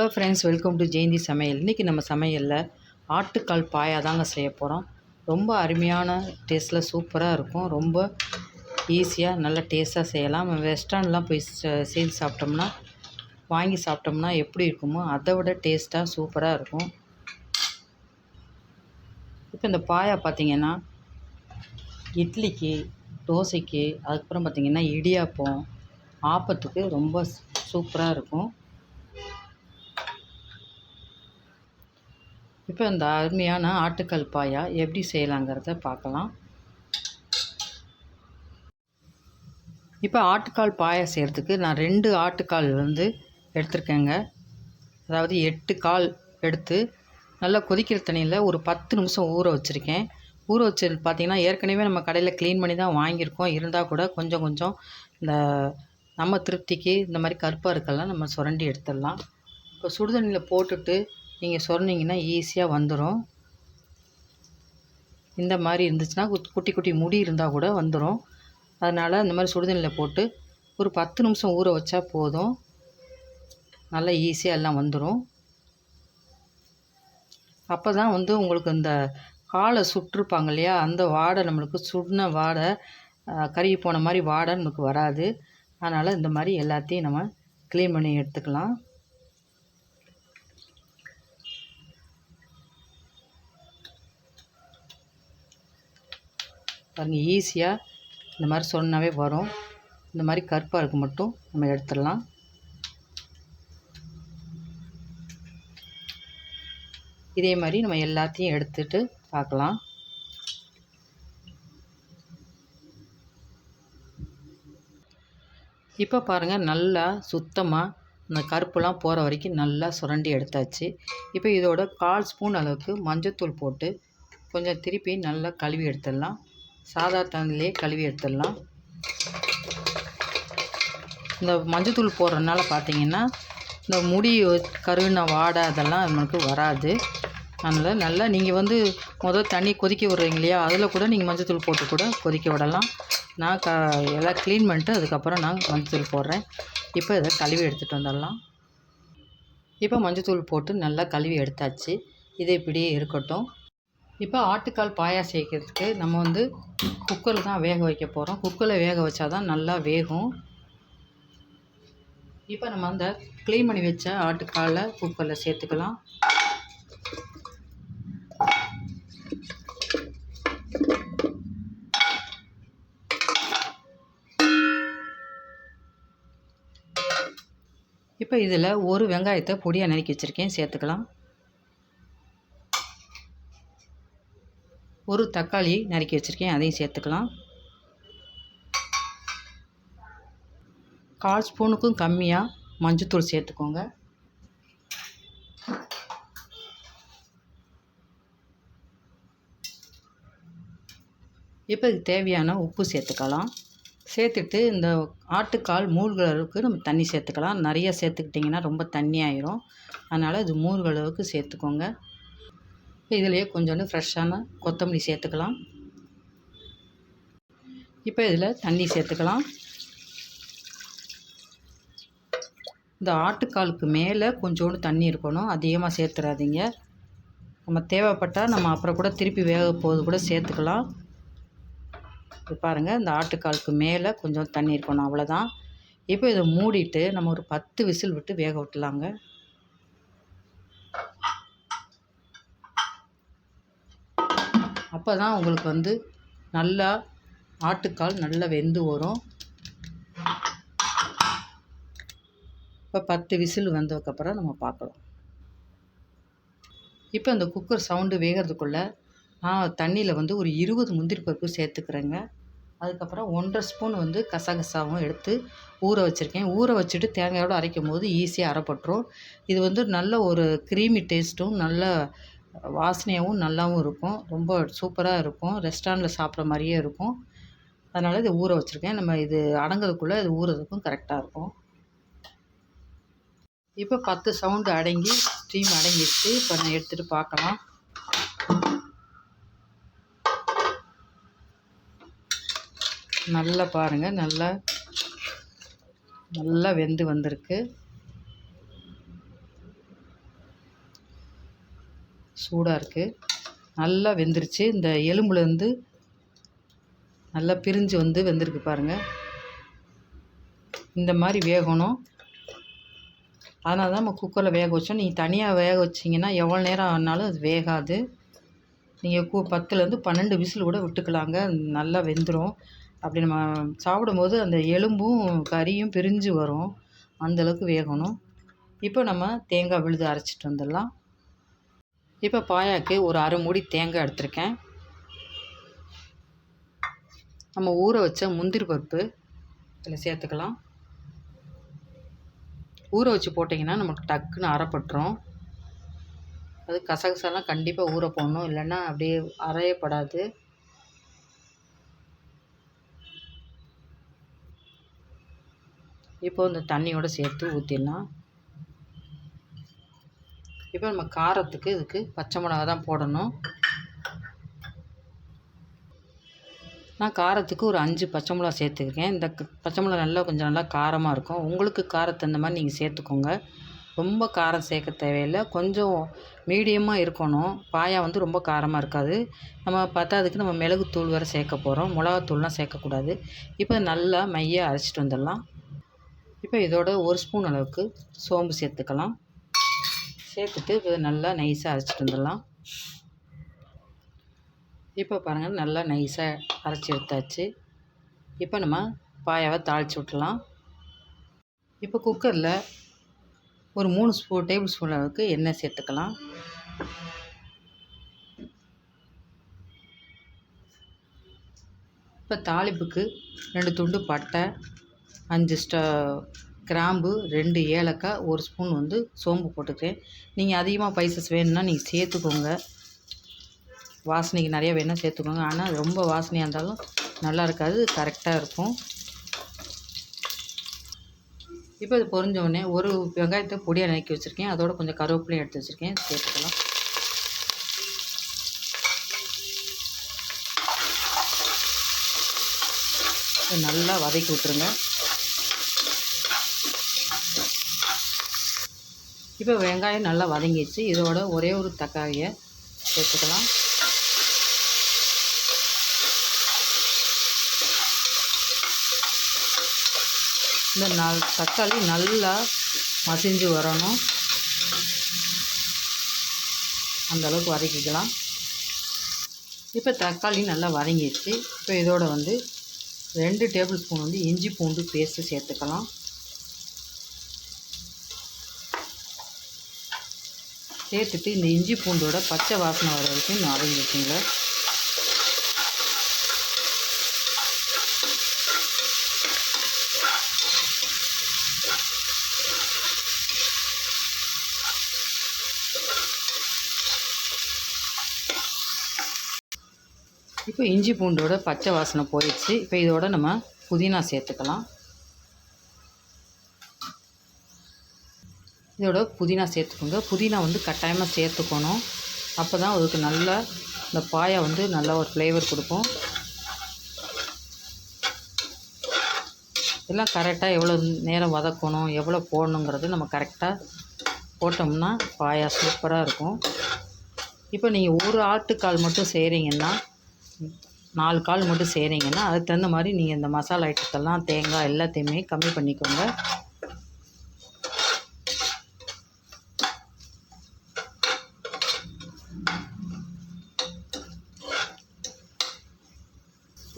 Hello friends welcome to Jayanthi சமையல் இன்றைக்கி நம்ம சமையலில் ஆட்டுக்கால் பாயா தாங்க செய்ய போகிறோம் ரொம்ப அருமையான டேஸ்ட்டில் சூப்பராக இருக்கும். ரொம்ப ஈஸியாக நல்ல டேஸ்ட்டாக செய்யலாம். வெஸ்டர்ன்லாம் போய் செ- செய்து சாப்பிட்டோம்னா வாங்கி சாப்பிட்டோம்னா எப்படி இருக்குமோ அதை விட டேஸ்ட்டாக சூப்பராக இருக்கும். இப்போ இந்த பாயா பார்த்தீங்கன்னா இட்லிக்கு தோசைக்கு அதுக்கப்புறம் பார்த்தீங்கன்னா இடியாப்பம் ஆப்பத்துக்கு ரொம்ப சூப்பராக இருக்கும். இப்போ இந்த அருமையான ஆட்டுக்கால் பாயா எப்படி செய்யலாங்கிறத பார்க்கலாம். இப்போ ஆட்டுக்கால் பாயா செய்கிறதுக்கு நான் ரெண்டு ஆட்டுக்கால் வந்து எடுத்திருக்கேங்க. அதாவது எட்டு கால் எடுத்து நல்லா கொதிக்கிற தண்ணியில் ஒரு பத்து நிமிஷம் ஊற வச்சுருக்கேன். ஊற வச்சு பார்த்திங்கன்னா ஏற்கனவே நம்ம கடையில் க்ளீன் பண்ணி தான் வாங்கியிருக்கோம். இருந்தால் கூட கொஞ்சம் கொஞ்சம் இந்த நம்ம திருப்திக்கு இந்த மாதிரி கருப்பாக இருக்கலாம் நம்ம சுரண்டி எடுத்துடலாம். இப்போ சுடுதண்ணியில் போட்டுட்டு நீங்கள் சொன்னீங்கன்னா ஈஸியாக வந்துடும் இந்த மாதிரி இருந்துச்சுன்னா குட்டி குட்டி முடி இருந்தால் கூட வந்துடும் அதனால் இந்த மாதிரி சுடுதண்ணியில் போட்டு ஒரு பத்து நிமிஷம் ஊற வச்சா போதும். நல்லா ஈஸியாக எல்லாம் வந்துடும் அப்போ தான் வந்து உங்களுக்கு இந்த காலை சுட்டிருப்பாங்க இல்லையா? அந்த வாடை நம்மளுக்கு சுடின வாடை கருகி போன மாதிரி வாடை நமக்கு வராது. அதனால் இந்த மாதிரி எல்லாத்தையும் நம்ம க்ளீன் பண்ணி எடுத்துக்கலாம். பாருங்கள் ஈஸியாக இந்த மாதிரி சொன்னாவே வரும். இந்த மாதிரி கருப்பாக இருக்கு மட்டும் நம்ம எடுத்துடலாம். இதே மாதிரி நம்ம எல்லாத்தையும் எடுத்துட்டு பார்க்கலாம். இப்போ பாருங்கள் நல்லா சுத்தமாக இந்த கருப்புலாம் போகிற வரைக்கும் நல்லா சுரண்டி எடுத்தாச்சு. இப்போ இதோட கால் ஸ்பூன் அளவுக்கு மஞ்சத்தூள் போட்டு கொஞ்சம் திருப்பி நல்லா கழுவி எடுத்துடலாம். சாதா தண்ணிலே கழுவி எடுத்துடலாம். இந்த மஞ்சத்தூள் போடுறதுனால பார்த்தீங்கன்னா இந்த முடி கருவின வாடை அதெல்லாம் நம்மளுக்கு வராது. அதனால் நல்லா நீங்கள் வந்து முதல் தண்ணி கொதிக்க விடுறீங்க இல்லையா? அதில் கூட நீங்கள் மஞ்சத்தூள் போட்டு கூட கொதிக்க விடலாம். நான் க எல்லாம் க்ளீன் பண்ணிட்டு அதுக்கப்புறம் நான் மஞ்சத்தூள் போடுறேன். இப்போ இதை கழுவி எடுத்துகிட்டு வந்துடலாம். இப்போ மஞ்சத்தூள் போட்டு நல்லா கழுவி எடுத்தாச்சு. இது இப்படியே இருக்கட்டும். இப்போ ஆட்டுக்கால் பாயா சேர்க்கறதுக்கு நம்ம வந்து குக்கரில் தான் வேக வைக்க போகிறோம் குக்கரில் வேக வச்சா தான் நல்லா வேகும். இப்போ நம்ம அந்த க்ளீன் பண்ணி வச்ச ஆட்டுக்காலை குக்கரில் சேர்த்துக்கலாம். இப்போ இதில் ஒரு வெங்காயத்தை பொடியாக நறுக்கி வச்சுருக்கேன். சேர்த்துக்கலாம். ஒரு தக்காளி நறுக்கி வச்சுருக்கேன் அதையும் சேர்த்துக்கலாம். கால் ஸ்பூனுக்கும் கம்மியாக மஞ்சத்தூள் சேர்த்துக்கோங்க. இப்போ இதுக்கு தேவையான உப்பு சேர்த்துக்கலாம். சேர்த்துட்டு இந்த ஆட்டுக்கால் மூழ்கிற அளவுக்கு நம்ம தண்ணி சேர்த்துக்கலாம். நிறைய சேர்த்துக்கிட்டிங்கன்னா ரொம்ப தண்ணி ஆயிரும். அதனால் இது மூழ்கிற அளவுக்கு சேர்த்துக்கோங்க. இதுலேயே கொஞ்சோண்டு ஃப்ரெஷ்ஷான கொத்தமல்லி சேர்த்துக்கலாம். இப்போ இதில் தண்ணி சேர்த்துக்கலாம். இந்த ஆட்டுக்காலுக்கு மேலே கொஞ்சோண்டு தண்ணி இருக்கணும். அதிகமாக சேர்த்துடாதீங்க நம்ம தேவைப்பட்டால் நம்ம அப்புறம் கூட திருப்பி வேக போது கூட சேர்த்துக்கலாம். பாருங்கள் இந்த ஆட்டுக்காலுக்கு மேலே கொஞ்சம் தண்ணி இருக்கணும் அவ்வளோதான். இப்போ இதை மூடிட்டு நம்ம ஒரு பத்து விசில் விட்டு வேக விட்டுலாங்க. அப்போ தான் உங்களுக்கு வந்து நல்லா ஆட்டுக்கால் நல்லா வெந்து வரும். இப்போ பத்து விசில் வந்ததுக்கப்புறம் நம்ம பார்க்கலாம். இப்போ இந்த குக்கர் சவுண்டு வேகிறதுக்குள்ளே நான் தண்ணியில் வந்து ஒரு இருபது முந்திரி பருப்பு சேர்த்துக்கிறேங்க. அதுக்கப்புறம் ஒன்றரை ஸ்பூன் வந்து கசகசாவும் எடுத்து ஊற வச்சுருக்கேன். ஊற வச்சுட்டு தேங்காயோடு அரைக்கும் போது ஈஸியாக அரைப்பட்டுரும். இது வந்து நல்ல ஒரு க்ரீமி டேஸ்ட்டும் நல்ல வாசனையாகவும் நல்லாவும் இருக்கும். ரொம்ப சூப்பராக இருக்கும். ரெஸ்டாரண்ட்டில் சாப்பிட்ற மாதிரியே இருக்கும். அதனால் இது ஊற வச்சுருக்கேன். நம்ம இது அடங்கிறதுக்குள்ளே இது ஊறதுக்கும் கரெக்டாக இருக்கும். இப்போ பத்து சவுண்டு அடங்கி ஸ்டீம் அடங்கிடுச்சு. இப்போ நான் எடுத்துகிட்டு பார்க்கலாம். நல்லா பாருங்கள் நல்லா நல்லா வெந்து வந்திருக்கு. சூடாக இருக்குது நல்லா வெந்துருச்சு. இந்த எலும்புலேருந்து நல்லா பிரிஞ்சு வந்து வெந்திருக்கு பாருங்கள் இந்த மாதிரி வேகணும். அதனால தான் நம்ம குக்கரில் வேக வச்சோம். நீங்கள் தனியாக வேக வச்சிங்கன்னா எவ்வளோ நேரம் ஆனாலும் அது வேகாது. நீங்கள் கு பத்துலேருந்து பன்னெண்டு விசில் கூட விட்டுக்கலாங்க. நல்லா வெந்துடும் அப்படி நம்ம சாப்பிடும்போது அந்த எலும்பும் கறியும் பிரிஞ்சு வரும். அந்தளவுக்கு வேகணும். இப்போ நம்ம தேங்காய் விழுது அரைச்சிட்டு வந்துடலாம். இப்போ பாயாக்கு ஒரு அரை மூடி தேங்காய் எடுத்திருக்கேன். நம்ம ஊற வச்ச முந்திரி பருப்பு இதில் சேர்த்துக்கலாம். ஊற வச்சு போட்டிங்கன்னா நமக்கு டக்குன்னு அரைப்பட்டுரும். அது கசகசெல்லாம் கண்டிப்பாக ஊற போடணும். இல்லைன்னா அப்படியே அரையப்படாது இப்போ இந்த தண்ணியோடு சேர்த்து ஊற்றிடலாம் இப்போ நம்ம காரத்துக்கு இதுக்கு பச்சை மிளகா தான் போடணும். நான் காரத்துக்கு ஒரு அஞ்சு பச்சை மிளகா சேர்த்துருக்கேன். இந்த பச்சை மிளகா நல்லா கொஞ்சம் நல்லா காரமாக இருக்கும். உங்களுக்கு காரத்தை அந்த மாதிரி நீங்கள் சேர்த்துக்கோங்க. ரொம்ப காரம் சேர்க்க தேவையில்லை. கொஞ்சம் மீடியமாக இருக்கணும். பாயா வந்து ரொம்ப காரமாக இருக்காது. நம்ம பத்தாததுக்கு நம்ம மிளகுத்தூள் வேறு சேர்க்க போகிறோம் மிளகாத்தூள்லாம் சேர்க்கக்கூடாது. இப்போ நல்லா மையாக அரைச்சிட்டு வந்துடலாம். இப்போ இதோட ஒரு ஸ்பூன் அளவுக்கு சோம்பு சேர்த்துக்கலாம். சேர்த்துட்டு இப்போ நல்லா நைஸாக அரைச்சிட்டு வந்துடலாம். இப்போ பாருங்கள் நல்லா நைஸாக அரைச்சி எடுத்தாச்சு. இப்போ நம்ம பாயாவை தாளித்து விட்டுலாம் இப்போ குக்கரில் ஒரு மூணு ஸ்பூன் டேபிள் ஸ்பூன் அளவுக்கு எண்ணெய் சேர்த்துக்கலாம். இப்போ தாளிப்புக்கு ரெண்டு துண்டு பட்டை அஞ்சு ஸ்ட கிராம்பு ரெண்டு ஏலக்காய் ஒரு ஸ்பூன் வந்து சோம்பு போட்டுக்கிறேன். நீங்கள் அதிகமாக பைசஸ் வேணும்னா நீங்கள் சேர்த்துக்கோங்க. வாசனைக்கு நிறைய வேணால் சேர்த்துக்கோங்க. ஆனால் ரொம்ப வாசனையாக இருந்தாலும் நல்லா இருக்காது கரெக்டாக இருக்கும். இப்போ இது பொறிஞ்சவுடனே ஒரு வெங்காயத்தை பொடியாக நறுக்கி வச்சுருக்கேன். அதோட கொஞ்சம் கருவேப்பிலையும் எடுத்து வச்சுருக்கேன். சேர்த்துக்கலாம். நல்லா வதக்கி விட்டுருங்க. இப்போ வெங்காயம் நல்லா வதங்கிடுச்சு. இதோட ஒரே ஒரு தக்காளியை சேர்த்துக்கலாம். இந்த நல் தக்காளி நல்லா மசிஞ்சு வரணும். அந்தளவுக்கு வதக்கிக்கலாம். இப்போ தக்காளி நல்லா வதங்கிடுச்சு. இப்போ இதோட வந்து ரெண்டு டேபிள் ஸ்பூன் வந்து இஞ்சி பூண்டு பேஸ்ட்டு சேர்த்துக்கலாம். சேர்த்துட்டு இந்த இஞ்சி பூண்டோட பச்சை வாசனை வர வரைக்கும் வதங்கி வச்சுங்கள இப்போ இஞ்சி பூண்டோட பச்சை வாசனை போயிடுச்சு. இப்போ இதோட நம்ம புதினா சேர்த்துக்கலாம். இதோட புதினா சேர்த்துக்கோங்க. புதினா வந்து கட்டாயமாக சேர்த்துக்கணும். அப்போ தான் அதுக்கு நல்லா இந்த பாயா வந்து நல்லா ஒரு ஃப்ளேவர் கொடுக்கும். எல்லாம் கரெக்டாக எவ்வளோ நேரம் வதக்கணும் எவ்வளோ போடணுங்கிறது நம்ம கரெக்டாக போட்டோம்னா பாயா சூப்பராக இருக்கும். இப்போ நீங்கள் ஒரு ஆட்டுக்கால் மட்டும் செய்கிறீங்கன்னா நாலு கால் மட்டும் செய்கிறீங்கன்னா அதுக்கு தகுந்த மாதிரி நீங்கள் இந்த மசாலா ஐட்டத்தெல்லாம் தேங்காய் எல்லாத்தையுமே கம்மி பண்ணிக்கோங்க.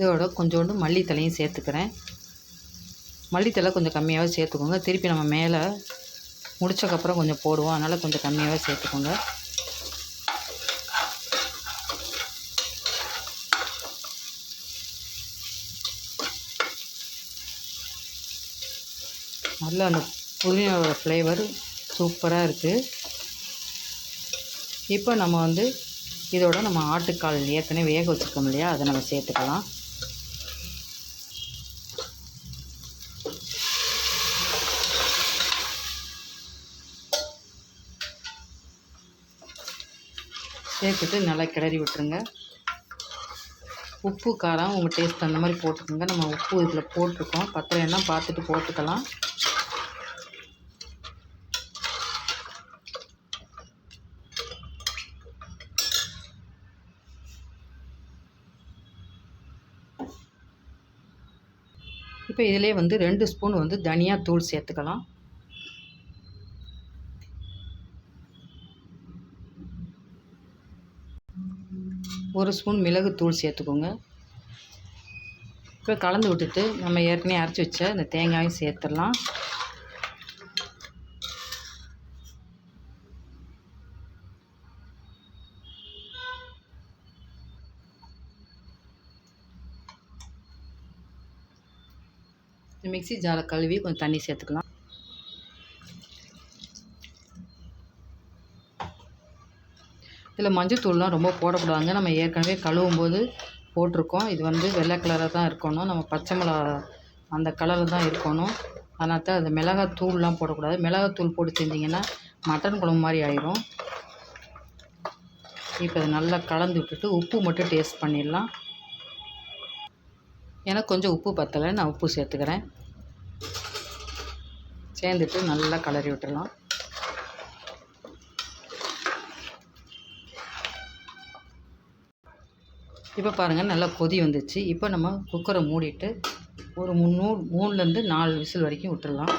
இதோட கொஞ்சோண்டு மல்லித்தலையும் சேர்த்துக்கிறேன். மல்லித்தலை கொஞ்சம் கம்மியாகவே சேர்த்துக்கோங்க. திருப்பி நம்ம மேலே முடிச்சக்கப்புறம் கொஞ்சம் போடுவோம். அதனால் கொஞ்சம் கம்மியாகவே சேர்த்துக்கோங்க. நல்லா அந்த புதினாவோட ஃப்ளேவர் சூப்பராக இருக்குது இப்போ நம்ம வந்து இதோட நம்ம ஆட்டுக்கால் ஏற்கனவே வேக வச்சுருக்கோம் இல்லையா? அதை நம்ம சேர்த்துக்கலாம். சேர்த்துட்டு நல்லா கிளறி விட்டுருங்க. உப்பு காரம் உங்கள் டேஸ்ட் அந்த மாதிரி போட்டுக்கோங்க. நம்ம உப்பு இதில் போட்டிருக்கோம். பத்திரம் பத்திரம்னா பார்த்துட்டு போட்டுக்கலாம். இப்போ இதிலே வந்து ரெண்டு ஸ்பூன் வந்து தனியாக தூள் சேர்த்துக்கலாம். ஒரு ஸ்பூன் மிளகுத்தூள் சேர்த்துக்கோங்க. இப்போ கலந்து விட்டுட்டு நம்ம ஏற்கனவே அரைச்சி வச்ச இந்த தேங்காயும் சேர்த்துடலாம். மிக்சி ஜாரை கழுவி கொஞ்சம் தண்ணி சேர்த்துக்கலாம். இதில் மஞ்சத்தூள்லாம் ரொம்ப போடக்கூடாதுங்க. நம்ம ஏற்கனவே கழுவும் போது போட்டிருக்கோம். இது வந்து வெள்ளை கலராக தான் இருக்கணும். நம்ம பச்சை மிளகா அந்த கலரில் தான் இருக்கணும். அதனால தான் அது மிளகாத்தூள்லாம் போடக்கூடாது. மிளகாத்தூள் போட்டு செஞ்சிங்கன்னா மட்டன் குழம்பு மாதிரி ஆயிரும். இப்போ அதை நல்லா கலந்து விட்டுட்டு உப்பு மட்டும் டேஸ்ட் பண்ணிடலாம். எனக்கு கொஞ்சம் உப்பு பத்தலை. நான் உப்பு சேர்த்துக்கிறேன். சேர்ந்துட்டு நல்லா கலரி விட்டுடலாம். இப்போ பாருங்கள் நல்லா கொதி வந்துச்சு. இப்போ நம்ம குக்கரை மூடிட்டு ஒரு முந்நூறு மூணுலேருந்து நாலு விசில் வரைக்கும் விட்டுடலாம்.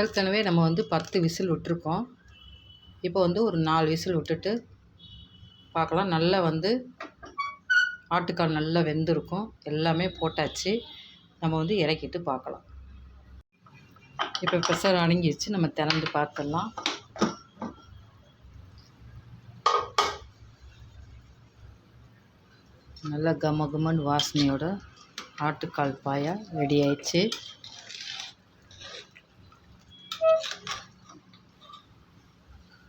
ஏற்கனவே நம்ம வந்து பத்து விசில் விட்டுருக்கோம். இப்போ வந்து ஒரு நாலு விசில் விட்டுட்டு பார்க்கலாம். நல்லா வந்து ஆட்டுக்கால் நல்லா வெந்திருக்கும். எல்லாமே போட்டாச்சு. நம்ம வந்து இறக்கிட்டு பார்க்கலாம். இப்போ ப்ரெஷர் அடங்கிடுச்சு நம்ம திறந்து பார்த்துடலாம். நல்லா கம கமன்னு வாசனையோட ஆட்டுக்கால் பாயா ரெடி ஆயிடுச்சு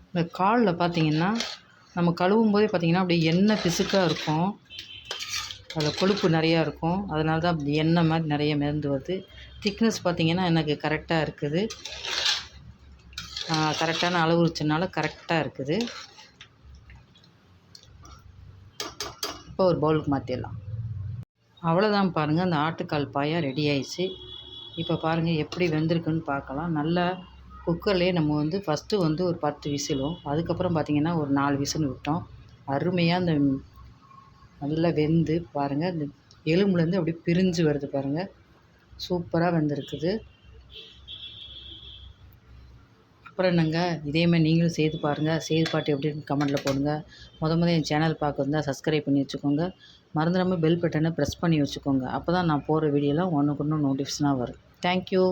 இந்த காலில் பார்த்தீங்கன்னா நம்ம கழுவும் போதே பார்த்தீங்கன்னா அப்படியே எண்ணெய் பிசுக்காக இருக்கும். அதில் கொழுப்பு நிறையா இருக்கும். அதனால தான் அப்படி எண்ணெய் மாதிரி நிறைய மிதந்து வருது. திக்னஸ் பார்த்தீங்கன்னா எனக்கு கரெக்டாக இருக்குது. கரெக்டான அளவு வச்சனால கரெக்டாக இருக்குது. இப்போ ஒரு பவுலுக்கு மாற்றிடலாம் அவ்வளோதான் பாருங்கள் அந்த ஆட்டுக்கால் பாயா ரெடி ஆயிடுச்சு. இப்போ பாருங்கள் எப்படி வெந்திருக்குன்னு பார்க்கலாம். நல்லா குக்கர்லேயே நம்ம வந்து ஃபஸ்ட்டு வந்து ஒரு பத்து விசிலும் அதுக்கப்புறம் பார்த்திங்கன்னா ஒரு நாலு விசில் விட்டோம். அருமையாக அந்த நல்லா வெந்து பாருங்கள் இந்த எலும்புலேருந்து அப்படியே பிரிஞ்சு வருது பாருங்கள் சூப்பராக வெந்திருக்குது. அப்புறம் என்னங்க? இதேமாதிரி நீங்களும் செய்து பாருங்கள் செய்து பாட்டு எப்படின்னு கமெண்ட்டில் போடுங்க. முத முத என் சேனல் பார்க்குறதா சப்ஸ்கிரைப் பண்ணி வச்சுக்கோங்க. மறந்துடாமல் பெல் பட்டனை ப்ரெஸ் பண்ணி வச்சுக்கோங்க. அப்போ தான் நான் போகிற வீடியோலாம் ஒன்றுக்கு ஒன்று நோட்டிஃபிகேஷனாக வரும். தேங்க்யூ